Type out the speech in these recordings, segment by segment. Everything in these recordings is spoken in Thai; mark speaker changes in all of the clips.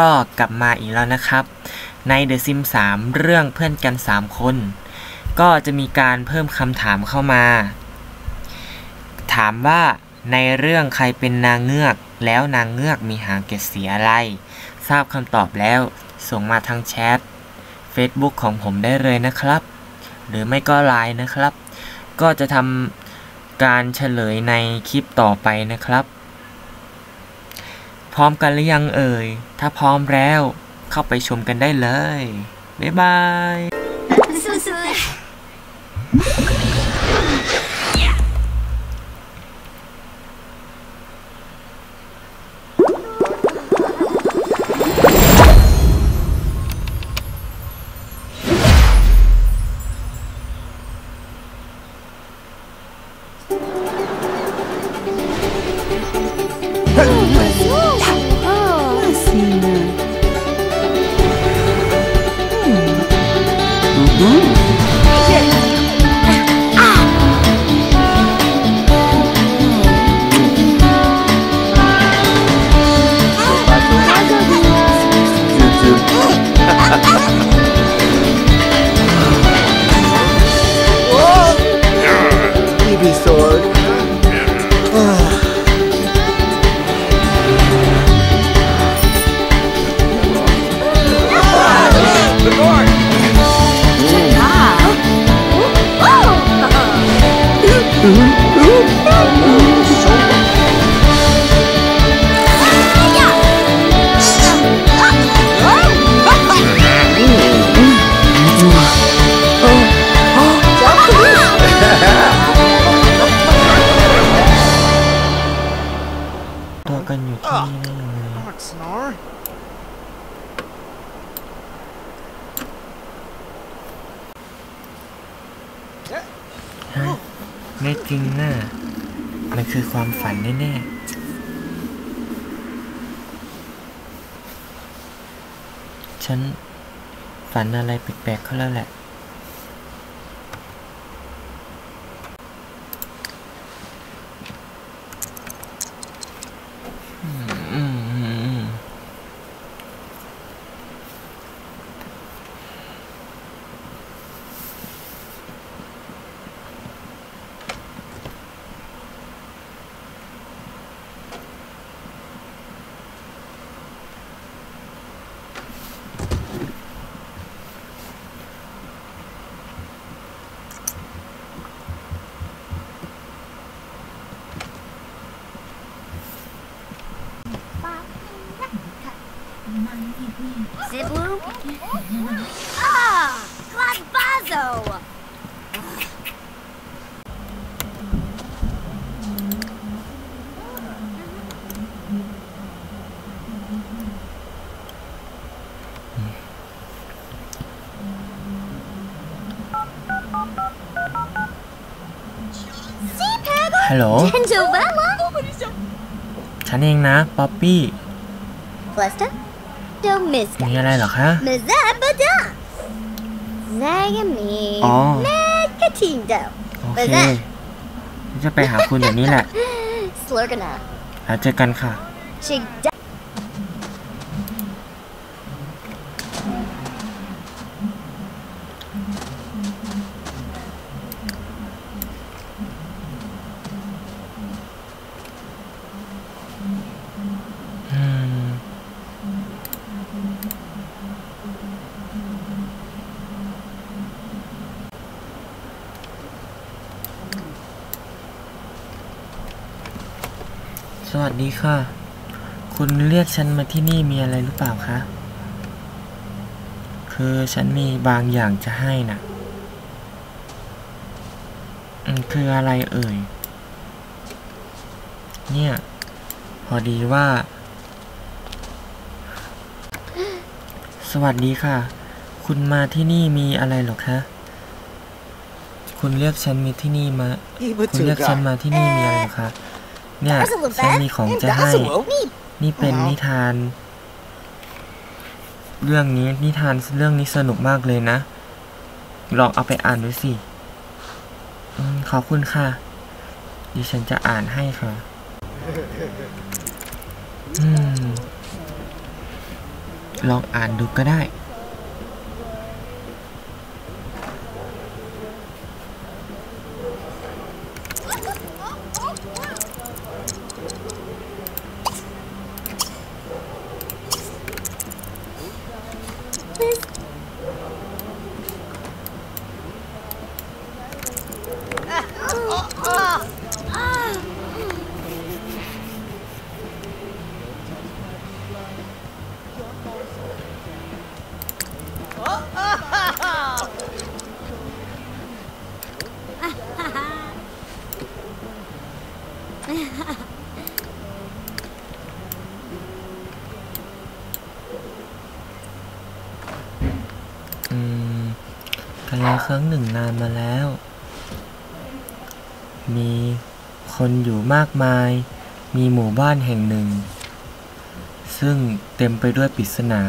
Speaker 1: ก็กลับมาอีกแล้วนะครับ ใน The Sims 3 เรื่องเพื่อนกัน 3 คน ก็จะมีการเพิ่มคำถามเข้ามา ถามว่าในเรื่องใครเป็นนางเงือก แล้วนางเงือกมีหางเกศสีอะไร ทราบคำตอบแล้ว ส่งมาทางแชท Facebook ของผมได้เลยนะครับ หรือไม่ก็ไลน์นะครับ ก็จะทำการเฉลยในคลิปต่อไปนะครับ ร้อมกันหรือยังเอ่ย ถ้าพร้อมแล้ว เข้าไปชมกันได้เลย บ๊ายบาย ฮะไม่จริงน่ะมันคือความฝันแน่ๆ ฉันฝันอะไรแปลกๆเขาแล้วแหละ อืมอืมอืม
Speaker 2: Ziblu? Ah! Gladbazo!
Speaker 1: ฮัลโหล
Speaker 2: Tendovella?
Speaker 1: ฉันเองนะ ป๊อปปี้
Speaker 2: Flesta? Domiska.
Speaker 1: มีอะไรเหรอคะ
Speaker 2: Mazabada! Zagami.
Speaker 1: อ๋อ
Speaker 2: Megatindo.
Speaker 1: โอเคจะไปหาคุณอย่างนี้แหละ
Speaker 2: Slurgana.
Speaker 1: แล้วเจอกันค่ะ
Speaker 2: Chigda.
Speaker 1: อื สวัสดีค่ะ คุณเรียกฉันมาที่นี่มีอะไรหรือเปล่าคะ คือฉันมีบางอย่างจะให้น่ะอืมคืออะไรเอ่ย เนี่ย พอดีว่า สวัสดีค่ะ คุณมาที่นี่มีอะไรเหรอคะ คุณเรียกฉันมีที่นี่มา คุณเรียกฉัน
Speaker 3: Ibatuga.
Speaker 1: มาที่นี่มีอะไรเหรอคะ เนี่ยฉันมีของจะให้
Speaker 3: Dazzle.
Speaker 1: นี่เป็นนิทาน เรื่องนี้นิทานเรื่องนี้สนุกมากเลยนะ ลองเอาไปอ่านดูสิอืมขอบคุณค่ะ ดิฉันจะอ่านให้ค่ะอืมลองอ่านดูก็ได้ ครั้งหนึ่งนานมาแล้ว มีคนอยู่มากมาย มีหมู่บ้านแห่งหนึ่ง ซึ่งเต็มไปด้วยปริศนา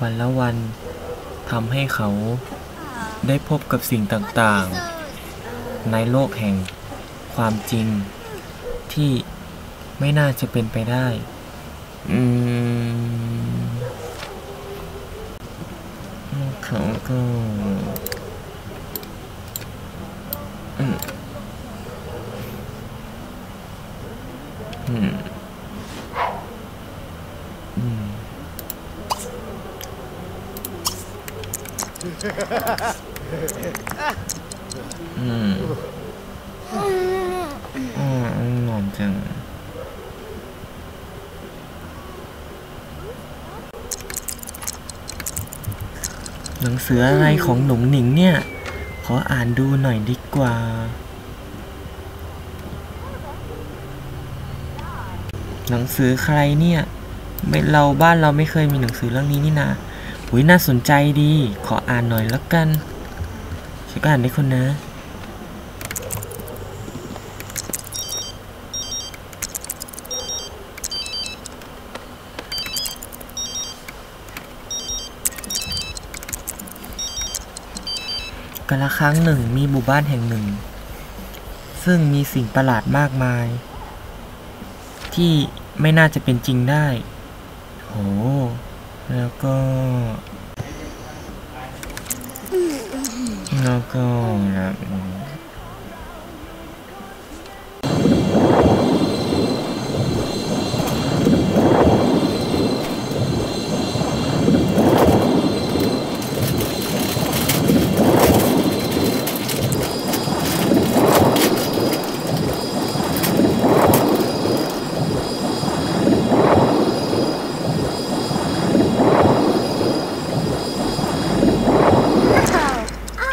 Speaker 1: วันละวันทำให้เขาได้พบกับสิ่งต่างๆ ในโลกแห่งความจริงที่ไม่น่าจะเป็นไปได้ อืมแล้วเขาก็อืมอืมอืมอืมอ๋อหนอนจัง หนังสืออะไรของหนุ่งหนิงเนี่ย ขออ่านดูหน่อยดีกว่า หนังสือใครเนี่ยไม่เราบ้านเราไม่เคยมีหนังสือเรื่องนี้นี่นะหุยน่าสนใจดี ขออ่านหน่อยแล้วกันฉันก็อ่านได้คนนะ กันละครั้งหนึ่งมีหมู่บ้านแห่งหนึ่ง ซึ่งมีสิ่งประหลาดมากมาย ที่ไม่น่าจะเป็นจริงได้ โห แล้วก็ แล้วก็นะ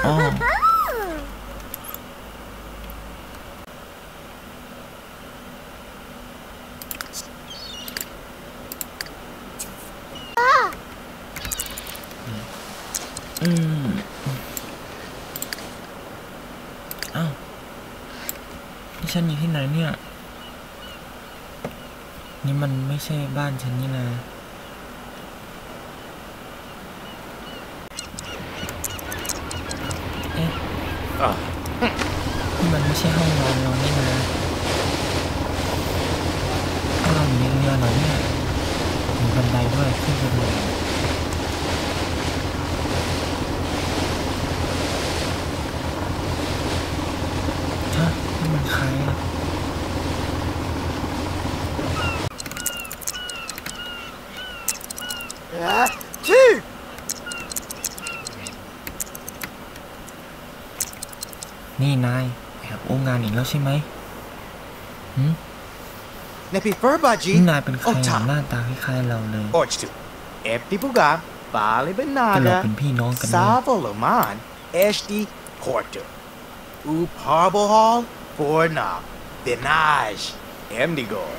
Speaker 1: อ๋อ อืมอ้าวนี่ฉันอยู่ที่ไหนเนี่ย นี่มัน ไม่ใช่บ้านฉันนี่นะ เอ๊ะนี่มันไม่ใช่ห้องนอนเรานี่นะห้องเราอยู่ในเรือเหรอเนี่ยมีบันไดด้วยขึ้นไปเลยฮะนี่มันใครอะ
Speaker 3: Ah, two.
Speaker 1: นี่นายแอบโอ้งานอีกแล้ว ใช่ไหมหืม
Speaker 3: Nepi Furbaji.
Speaker 1: นี่นายเป็นใคร
Speaker 3: Oh,
Speaker 1: อะ
Speaker 3: ta.
Speaker 1: หน้าตาคล้ายๆเราเลย
Speaker 3: Orchtu. Epti Puga. Bali
Speaker 1: แต่เรา
Speaker 3: Benada.
Speaker 1: เป็นพี่น้องกันนะ
Speaker 3: Savoloman. Eshti Porto. U Parbohol. Forna. Benaj. Emdigor.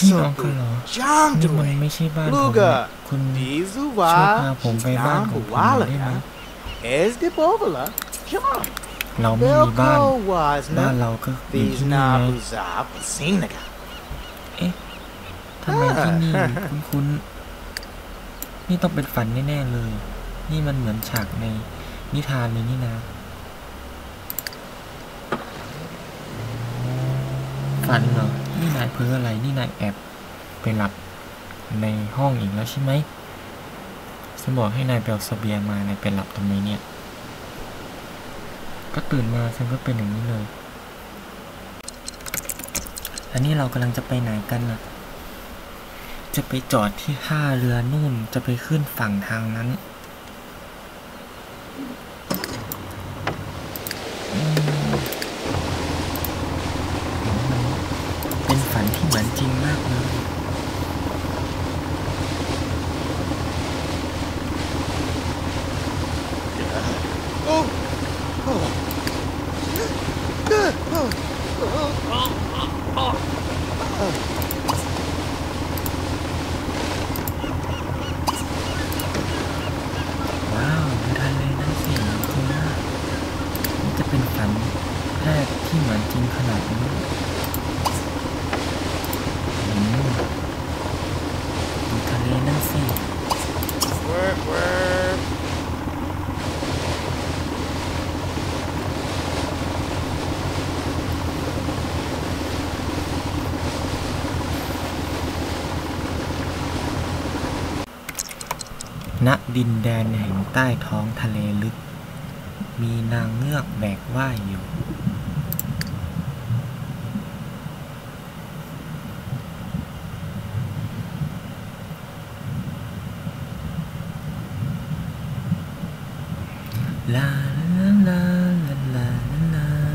Speaker 1: พี่น้อง
Speaker 3: Sasso.
Speaker 1: กันเหรอ
Speaker 3: Jang
Speaker 1: นี่มัน
Speaker 3: Due.
Speaker 1: ไม่ใช่บ้านผม
Speaker 3: Luga.
Speaker 1: คุณ
Speaker 3: Dizuwa.
Speaker 1: ช่วยพาผมไปบ้านของคุณหน่อยได้ไหม
Speaker 3: Es de Bovala. John.
Speaker 1: เราไม่มีบ้าน
Speaker 3: Belko was
Speaker 1: บ้าน
Speaker 3: not.
Speaker 1: เราก็อยู่
Speaker 3: These
Speaker 1: ที่นี่ไง
Speaker 3: Nabuzap. Sinaga.
Speaker 1: ทำไมที่นี่คุ้นๆนี่ต้องเป็นฝันแน่ๆเลย นี่มันเหมือนฉากในนิทานเลยนี่นะฟฝันเหรอ นี่นายเพ้ออะไร นี่นายแอบไปหลับในห้องอีกแล้วใช่ไหมฉันบอกให้นายไปเอาเสบียงมานายไปหลับทำไมเนี่ย ก็ตื่นมาฉันก็เป็นอย่างนี้เลย อันนี้เรากำลังจะไปไหนกันน่ะจะไปจอดที่ท่าเรือนู่น จะไปขึ้นฝั่งทางนั้น อืม ที่เหมือนจริงขนาดนี้ดูทะเลนั่นสิณดินแดนแห่งใต้ท้องทะเลลึก มีนางเงือกแบกว่ายอยู่ ลาลาลาลาลาลา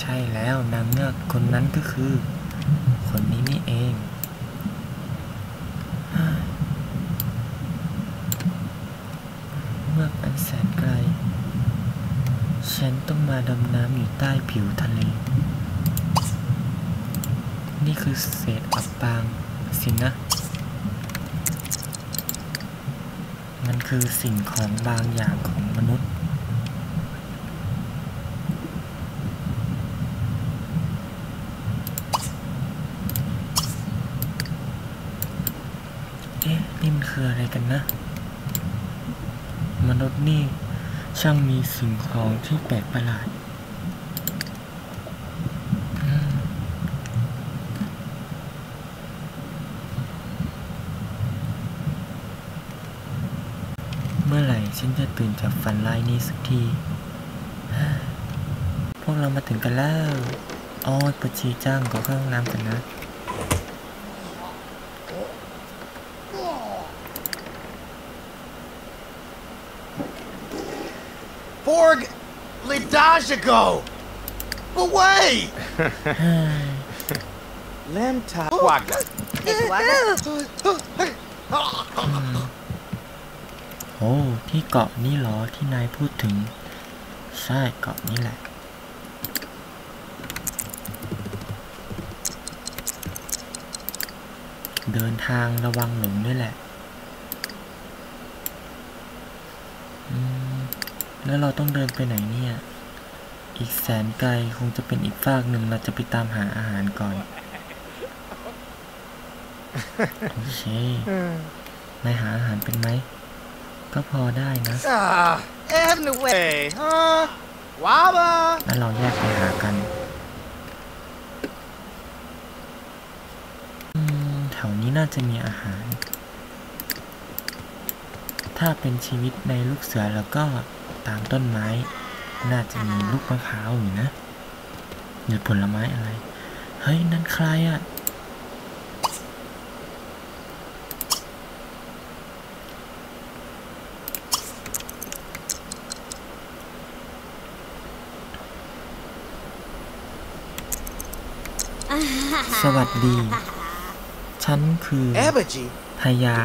Speaker 1: ใ้วนางเงือกคนนั้นก็คือ คนนี้นี่เอง เมื่ออันแสนไกล ฉันต้องมาดำน้ำอยู่ใต้ผิวทะเล นี่คือเศษอับปางสินะ มันคือสิ่งของบางอย่างของมนุษย์ เอ๊ะ นี่มันคืออะไร กันนะ มนุษย์นี่ช่างมีสิ่งของที่แปลกประหลาดเมื่อไหร่ฉันจะตื่นจากฝันร้ายนี้สักที พวกเรามาถึงกันแล้ว อ้ยปวดชีจังขอเข้าห้องน้ำกันนะ
Speaker 3: Lidajago! Away! Lemta Waga.
Speaker 1: โอ้ที่เกาะนี่เหรอที่นายพูดถึง ใช่เกาะนี้แหละ เดินทางระวังหลงด้วยแหละอืมแล้วเราต้องเดินไปไหนเนี่ย อีกแสนไกลคงจะเป็นอีกฝากหนึ่งเราจะไปตามหาอาหารก่อน โอเคนายหาอาหารเป็นไหม ก็พอได้นะ
Speaker 3: Ah, having the way, huh? Waba!
Speaker 1: แล้วเราแยกไปหากันอืมแถวนี้น่าจะมีอาหาร ถ้าเป็นชีวิตในลูกเสือแล้วก็ตามต้นไม้ น่าจะมีลูกมะพร้าวอยู่นะหรือผลไม้อะไร เฮ้ย นั่นใครอะสวัสดี ฉันคือพญา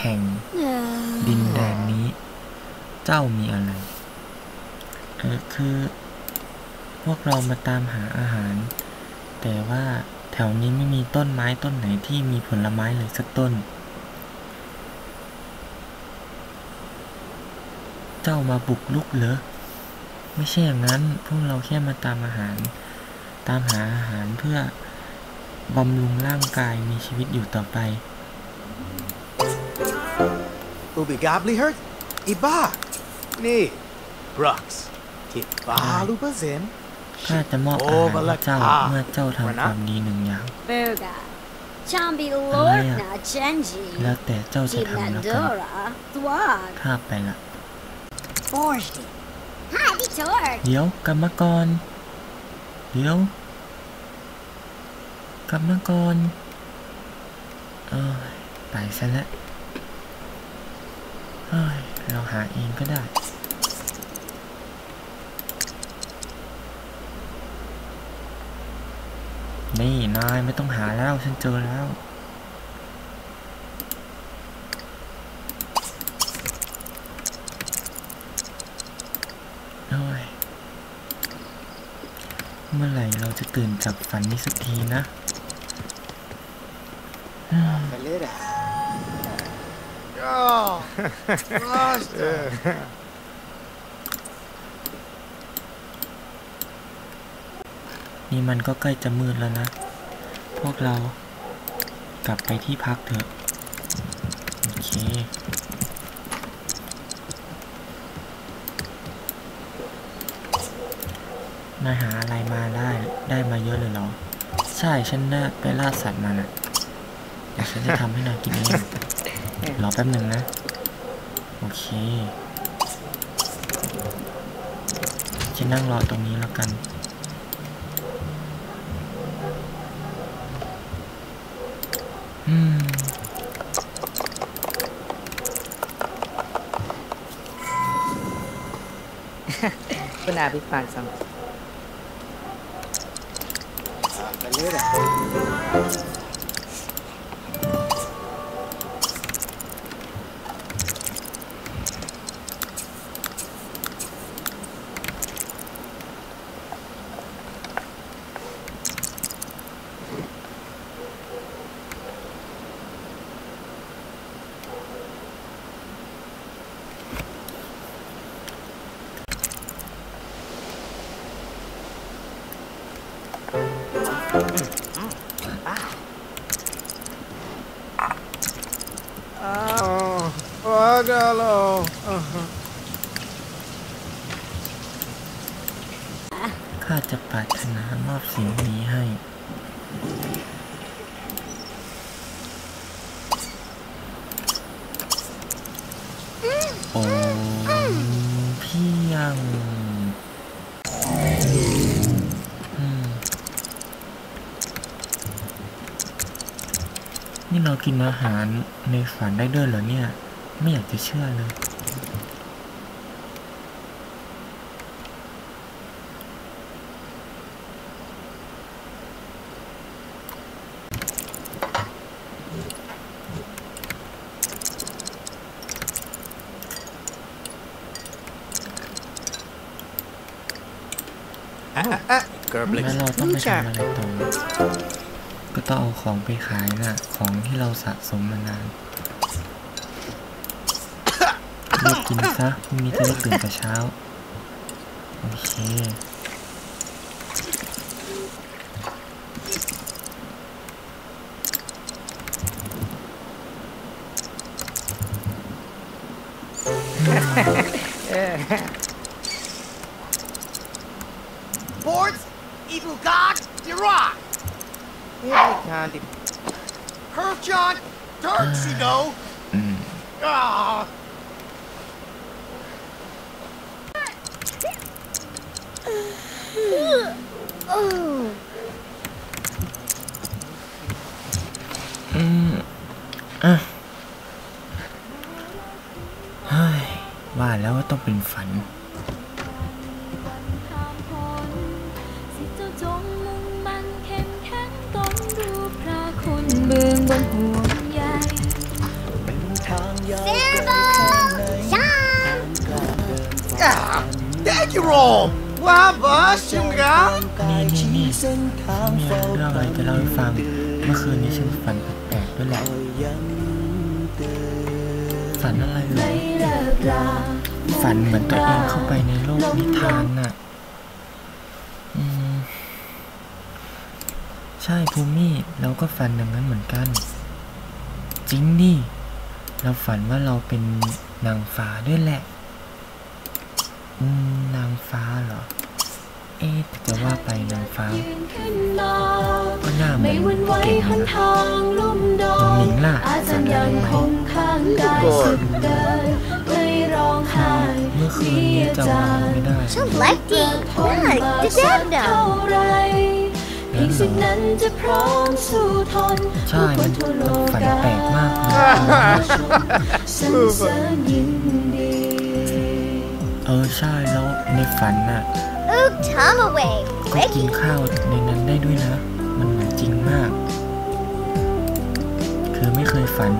Speaker 1: แห่งดินแดนนี้ เจ้ามีอะไร เออคือ พวกเรามาตามหาอาหาร แต่ว่าแถวนี้ไม่มีต้นไม้ต้นไหนที่มีผลไม้เลยสักต้น เจ้ามาบุกลุกเหรอ ไม่ใช่อย่างนั้น พวกเราแค่มาตามอาหาร ตามหาอาหารเพื่อบำรุงร่างกายมีชีวิตอยู่ต่อไป
Speaker 3: Ubi gobly hurt? Iba. Ni. Brux. Kit balu bazin.
Speaker 1: ข้าจะมอบอาหารให้เจ้าเมื่อเจ้าทำความดีหนึ่งอย่าง
Speaker 2: Buga. Chambi
Speaker 1: Alea.
Speaker 2: Lorna Chenji.
Speaker 1: แล้วแต่เจ้าจะทำแล้วกัน
Speaker 2: Dimandora. Thwag.
Speaker 1: ข้าไปละ
Speaker 2: Forged. Hadi Torg.
Speaker 1: เดี๋ยวกลับมาก่อนเดี๋ยวกลับมาก่อนเอ้ยไปซะแล้วเฮ้ยเราหาเองก็ได้ นี่นายไม่ต้องหาแล้วฉันเจอแล้วโอ้ยเมื่อไหร่เราจะตื่นจากฝันนี้สักทีนะ
Speaker 3: Kalera. Oh.
Speaker 1: นี่มันก็ใกล้จะมืดแล้วนะ พวกเรากลับไปที่พักเถอะ โอเคนายหาอะไรมาได้ได้มาเยอะเลยเหรอ ใช่ฉันได้ไปล่าสัตว์มาน่ะเดี๋ยวฉันจะทำให้นายกินเองรอแป๊บหนึ่งนะ โอเคฉันนั่งรอตรงนี้แล้วกัน
Speaker 4: คุณอาภิปร
Speaker 3: Pagalo. Uh-huh.
Speaker 1: ข้าจะปรารถนามอบสิ่งนี้ให้ โอ้พียงนี่เรากินอาหารในฝันได้ด้วยเหรอเนี่ย ไม่อยากจะเชื่อเลย
Speaker 3: Ah, ah. Gerblix.
Speaker 1: แล้วเราต้องไปทำอะไรต่อก็ต้องเอาของไปขายน่ะ ของที่เราสะสมมานาน รีบกินซะพรุ่งนี้จะได้ตื่นแต่เช้า โอเค
Speaker 3: Boards, evil god, you're on.
Speaker 4: เฮ้ยชาดิ
Speaker 3: Herchon, Turks, you know.
Speaker 1: อืม
Speaker 3: Ah.
Speaker 1: อืมอะเฮ้ยว่าแล้วว่าต้องเป็นฝัน
Speaker 5: สิเจ้าจงมุ่งมั่นเข้มแข็งต่อเบืองบน ห่วงใย
Speaker 3: Ah, thank you roll. Wow, boss, you got.
Speaker 1: นี่นี่นี่มีเรื่องอะไรจะเล่าให้ฟัง เมื่อคืนนี้ฉันฝันแปลกๆด้วยแหละฝันอะไรเหรอฝันเหมือนตัวเองเข้าไปในโลกนิทานน่ะใช่ภูมิเราก็ฝันอย่างนั้นเหมือนกัน จริงดิเราฝันว่าเราเป็นนางฟ้าด้วยแหละ นางฟ้าเหรอ เอ๊ะแต่จะว่าไปนางฟ้า
Speaker 5: ยืนขึ้นมา
Speaker 1: ก็หน้าเหมื
Speaker 5: ไม่
Speaker 1: อน
Speaker 5: หวันไหว
Speaker 1: เก่ง
Speaker 5: หน
Speaker 1: นะ
Speaker 5: ทางลุ่มดอ
Speaker 1: น้องหนิ
Speaker 5: น
Speaker 1: งล่ะ
Speaker 5: อาจจะยังคงข้างกายสุดเดินไม่ร้องไห้
Speaker 1: เมื่อคืนนี้จำอะไรไม่ได้
Speaker 2: Some lefty.
Speaker 5: ทนมา
Speaker 2: Look, the
Speaker 5: สัก
Speaker 2: dad
Speaker 5: เท่า
Speaker 2: now.
Speaker 5: ไรเพียงสิ่งนั้นจะพร้อมสู้ทน
Speaker 1: ใช่มัน
Speaker 5: ผู้คนทั่วโล
Speaker 1: มันฝัน
Speaker 5: กา
Speaker 1: แปลกมากเลย
Speaker 5: สรรเสริญยินดี
Speaker 1: เออใช่แล้วในฝันน่ะ
Speaker 2: Oog Tom away.
Speaker 1: ก็กินข้าวในนั้นได้ด้วยนะ มันเหมือนจริงมากคือไม่เคยฝัน